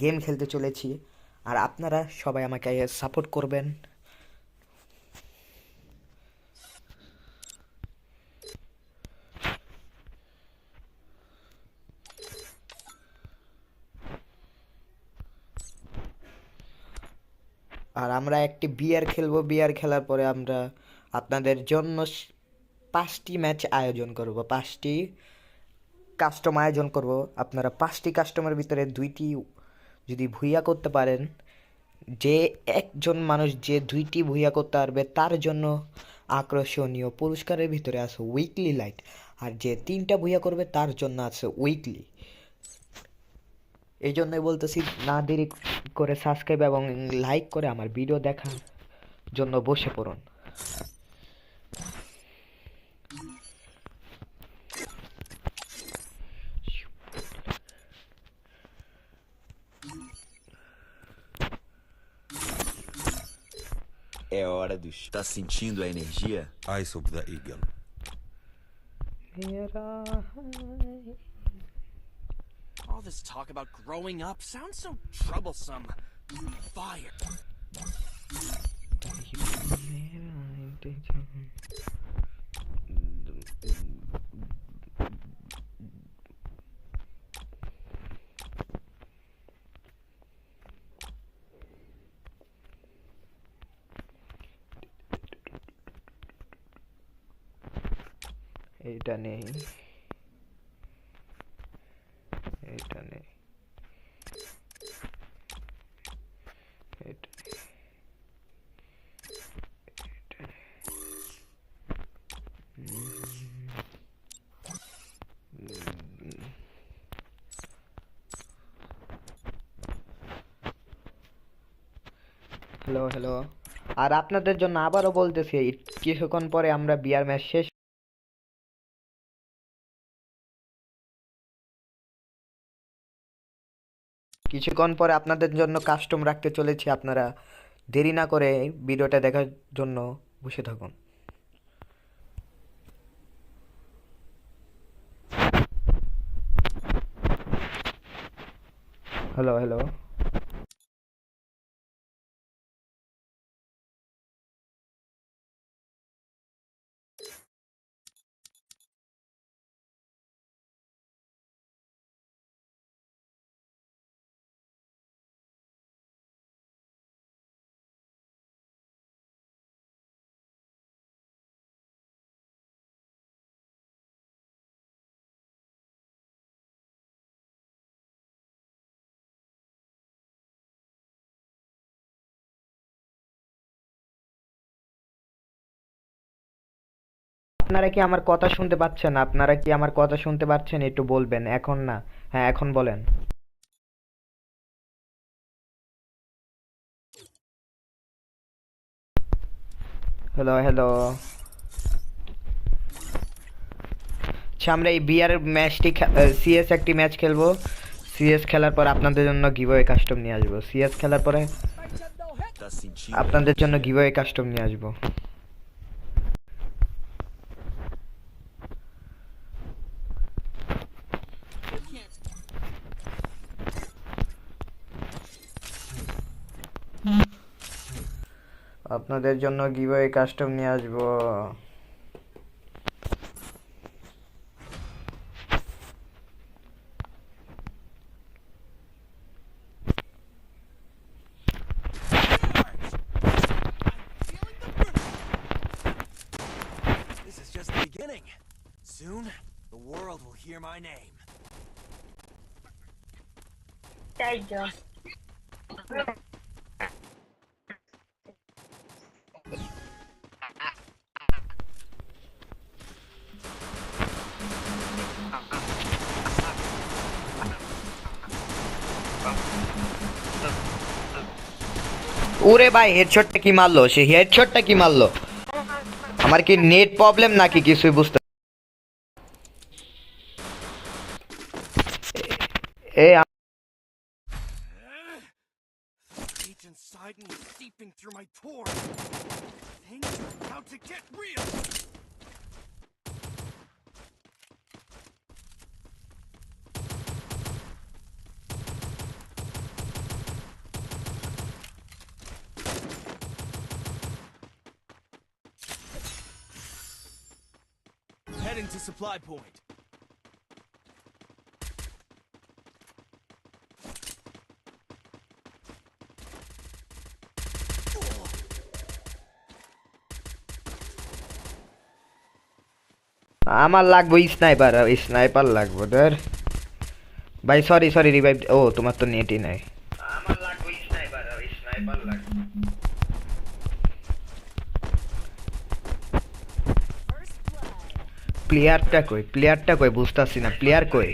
Game খেলতে চলেছি। আর আপনারা সবাই আমাকে সাপোর্ট করবেন। আর আমরা একটি বিয়ার খেলব। বিয়ার খেলার পরে আমরা আপনাদের জন্য পাঁচটি ম্যাচ আয়োজন করব। পাঁচটি কাস্টম আয়োজন করব। আপনারা পাঁচটি কাস্টমের ভিতরে দুইটি যদি ভুইয়া করতে পারেন, যে একজন মানুষ যে দুইটি ভুইয়া করতে পারবে, তার জন্য আকর্ষণীয় পুরস্কারের ভিতরে আছে উইকলি লাইট আর যে তিনটা ভুইয়া করবে, তার জন্য আছে উইকলি এই জন্যই বলতেছি, না দেরি করে সাবস্ক্রাইব এবং লাইক করে আমার ভিডিও দেখার জন্য বসে পড়ুন। É hora dos. Tá sentindo a energia? Eyes of the Eagle. All this talk about growing up sounds so troublesome. Fire. এইটা নেই। এইটা নেই। হ্যালো হ্যালো আর আপনাদের জন্য আবারও বলতেছি কিছুক্ষণ পরে আমরা বিয়ার ম্যাচ শেষ কিছুক্ষণ পরে আপনাদের জন্য কাস্টম রাখতে চলেছি আপনারা। দেরি না করে ভিডিওটা দেখার জন্য বসে থাকুন। হ্যালো হ্যালো আপনারা কি আমার কথা শুনতে পাচ্ছেন আপনারা কি আমার কথা শুনতে পাচ্ছেন? একটু বলবেন, এখন না। হ্যাঁ এখন বলেন। হ্যালো হ্যালো আচ্ছা আমরা এই বিয়ার ম্যাচটি সিএস একটি ম্যাচ খেলব। সিএস খেলার পর আপনাদের জন্য গিভওয়ে কাস্টম নিয়ে আসব। সিএস খেলার পরে আপনাদের জন্য গিভওয়ে কাস্টম নিয়ে আসব। আপনাদের জন্য গিভওয়ে কাস্টম নিয়ে আসব। Thank you. ওরে ভাই হেডশটটা কি মারলো? সে হেডশটটা কি মারলো? আমার কি নেট প্রবলেম নাকি? কিছুই বুঝতে এ আ- Rage inside me is seeping through my pores. Heading to supply point. আমার লাগবে স্নাইপার স্নাইপার লাগবে ধর। ভাই সরি সরি রিভাইভ ও তোমার তো নেটই নাই। আমার লাগবে স্নাইপার স্নাইপার লাগবে। প্লেয়ারটা কই প্লেয়ারটা কই বুঝতাছি না প্লেয়ার কই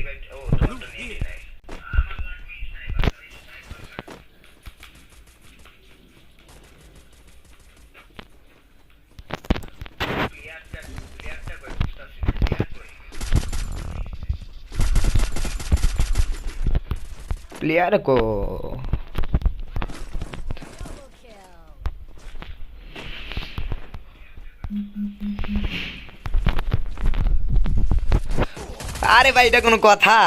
प्लेयर को আরে ভাই এটা কোনো কথা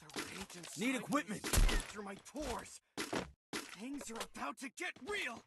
The rage inside Need equipment. seeping through my pores. Things are about to get real.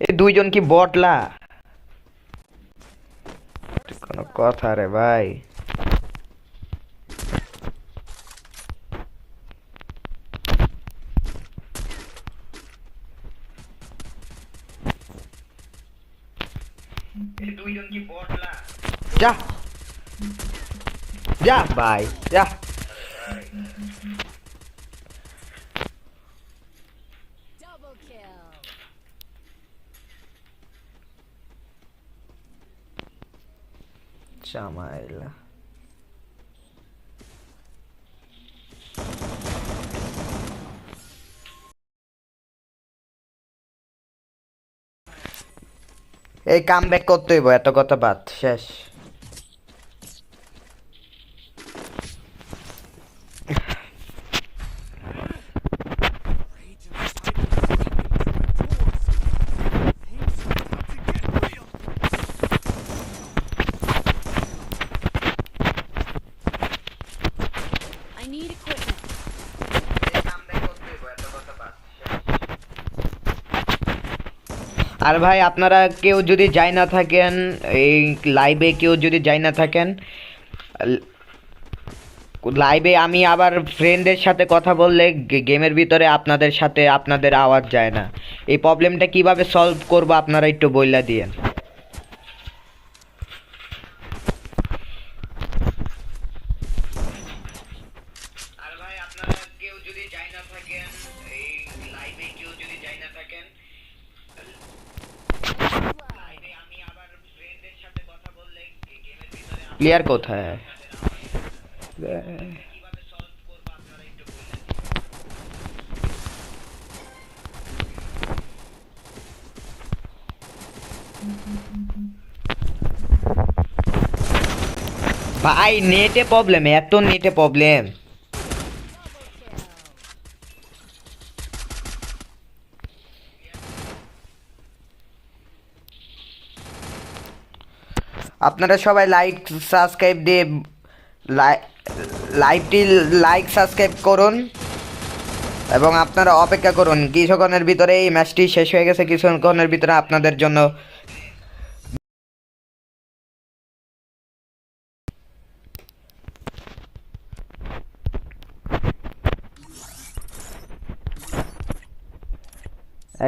এই দুইজন কি বটলা কোনো কথা রে ভাই যা যা ভাই যা চামাইলা এই কাম ব্যাক করতে হইব এত কথা বাদ শেষ। আর ভাই, আপনারা কেউ যদি যাই না থাকেন, এই লাইভে কেউ যদি যাই না থাকেন লাইভে আমি আবার ফ্রেন্ডের সাথে কথা বললে গেমের ভিতরে আপনাদের সাথে আপনাদের আওয়াজ যায় না। এই প্রবলেমটা কীভাবে সলভ করব আপনারা একটু বইলা দিয়েন। প্লেয়ার কোথায়? ভাই নেটে প্রবলেম এত নেটে প্রবলেম আপনারা সবাই লাইক সাবস্ক্রাইব দিয়ে লাইভটি লাইক সাবস্ক্রাইব করুন। এবং আপনারা অপেক্ষা করুন, কিছুক্ষণের ভিতরে এই ম্যাচটি শেষ হয়ে গেছে, কিছুক্ষণের ভিতরে আপনাদের জন্য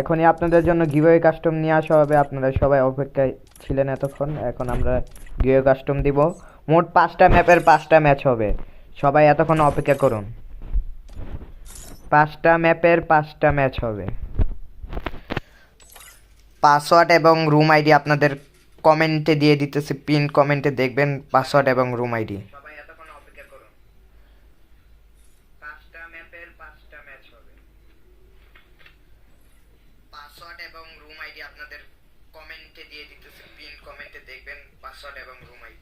এখনই আপনাদের জন্য গিভওয়ে কাস্টম নিয়ে আসা হবে। আপনারা সবাই অপেক্ষায় ছিলেন এতক্ষণ। এখন আমরা গিভওয়ে কাস্টম দিব। মোট পাঁচটা ম্যাপের পাঁচটা ম্যাচ হবে। সবাই এতক্ষণ অপেক্ষা করুন। পাঁচটা ম্যাপের পাঁচটা ম্যাচ হবে। পাসওয়ার্ড এবং রুম আইডি আপনাদের কমেন্টে দিয়ে দিতেছি। পিন কমেন্টে দেখবেন পাসওয়ার্ড এবং রুম আইডি সবাই এতক্ষণ অপেক্ষা করুন পাঁচটা ম্যাপের পাঁচটা ম্যাচ হবে পাসওয়ার্ড এবং রুম আইডি আপনাদের কমেন্টে দিয়ে দিতেছি পিন কমেন্টে দেখবেন পাসওয়ার্ড এবং রুম আইডি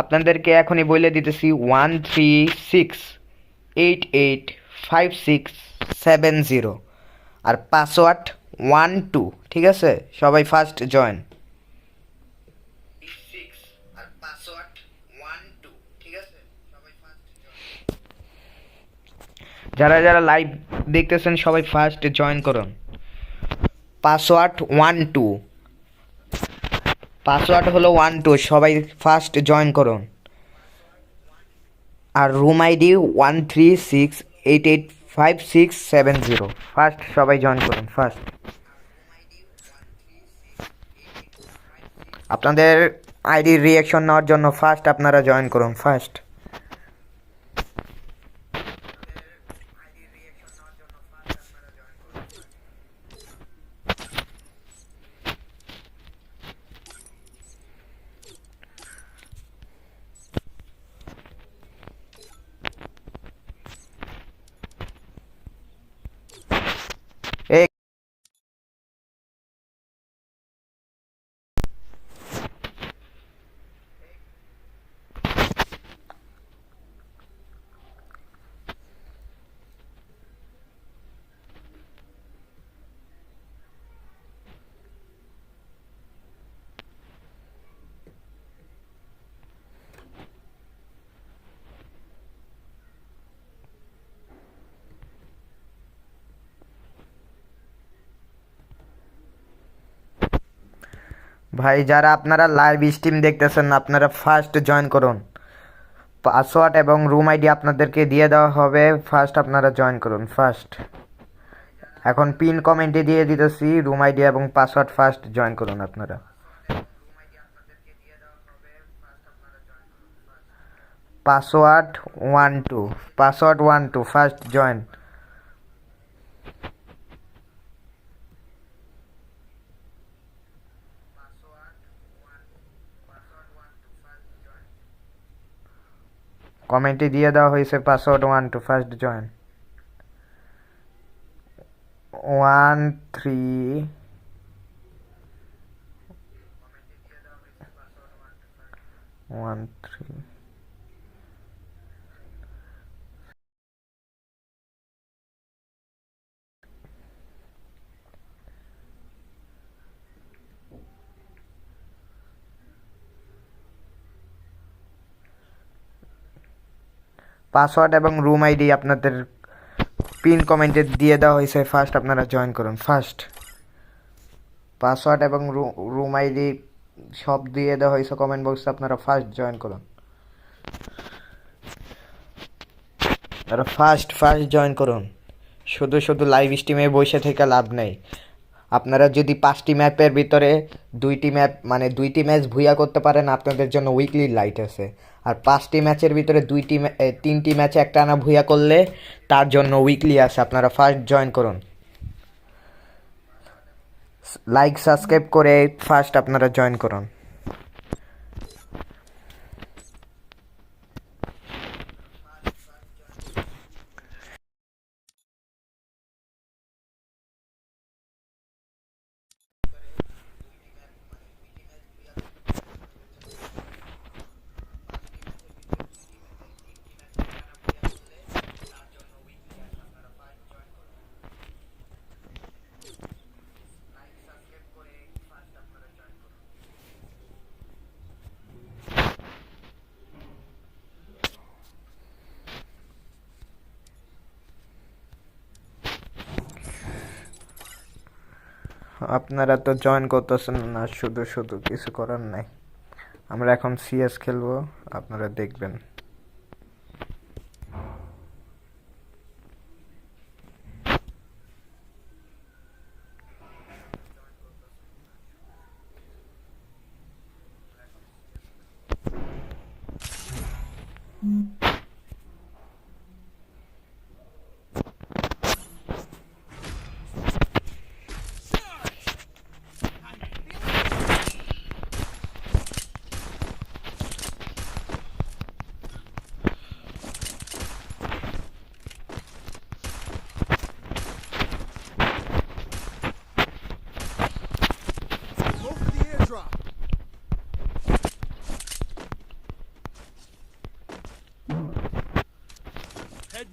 আপনাদেরকে এখনই বলে দিতেছি one three six, eight eight, five six, seven zero. আর পাসওয়ার্ড ওয়ান টু, ঠিক আছে? সবাই ফার্স্ট জয়েন। যারা যারা লাইভ দেখতেছেন, সবাই ফার্স্ট জয়েন করুন। Password one two. পাসওয়ার্ড হলো ওয়ান টু সবাই ফার্স্ট জয়েন করুন। আর room ID one three six eight eight five six seven zero first সবাই জয়েন করুন ফার্স্ট আপনাদের আইডি রিয়াকশন নেওয়ার জন্য ফার্স্ট আপনারা জয়েন করুন ফার্স্ট এই ভাই, যারা আপনারা লাইভ স্ট্রিম দেখতেছেন, আপনারা ফার্স্ট জয়েন করুন। পাসওয়ার্ড এবং রুম আইডি আপনাদেরকে দিয়ে দেওয়া হবে। ফার্স্ট আপনারা জয়েন করুন ফার্স্ট এখন পিন কমেন্টে দিয়ে দিতেছি রুম আইডি এবং পাসওয়ার্ড ফার্স্ট জয়েন করুন আপনারা। Password one two password one two first join কমেন্টে দিয়ে দেওয়া হয়েছে password one two first join. One three one three password এবং রুম আইডি আপনাদের পিন কমেন্টে দিয়ে দেওয়া হয়েছে। ফার্স্ট আপনারা জয়েন করুন। ফার্স্ট পাসওয়ার্ড এবং রুম আইডি সব দিয়ে দেওয়া হয়েছে কমেন্ট বক্সে আপনারা ফার্স্ট জয়েন করুন। ফার্স্ট ফার্স্ট জয়েন করুন। শুধু শুধু লাইভ স্ট্রিমে বসে থেকে লাভ নেই। আপনারা যদি পাঁচটি ম্যাপের ভিতরে দুইটি ম্যাপ মানে দুইটি ম্যাচ ভুইয়া করতে পারেন, আপনাদের জন্য উইকলি লাইট আছে। আর পাঁচটি ম্যাচের ভিতরে দুইটি তিনটি ম্যাচে একটা আনা ভুইয়া করলে তার জন্য উইকলি আছে, আপনারা ফার্স্ট জয়েন করুন। লাইক সাবস্ক্রাইব করে ফার্স্ট আপনারা জয়েন করুন। আপনারা তো জয়েন করতেছেন না, শুধু শুধু কিছু করার নাই আমরা এখন সিএস খেলব, আপনারা দেখবেন Mm-hmm.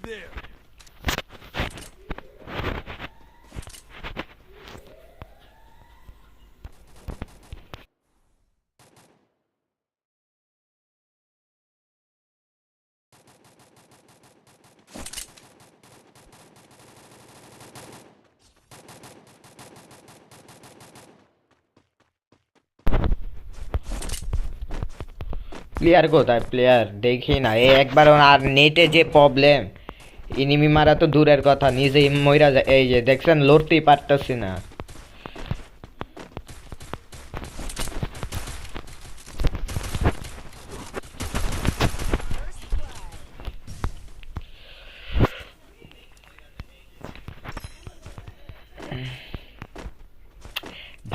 There. প্লেয়ার কোথায় প্লেয়ার দেখি না এই একবার আর নেটে যে প্রবলেম ইনিমি মারা তো দূরের কথা নিজে মইরা এই যে, দেখছেন? লড়তেই পারতেছি না।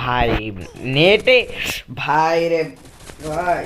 ভাই, নেটে ভাই রে, ভাই।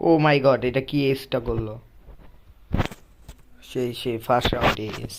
ও মাই গড এটা কি এসটা করল সেই সেই ফার্স্ট রাউন্ড এস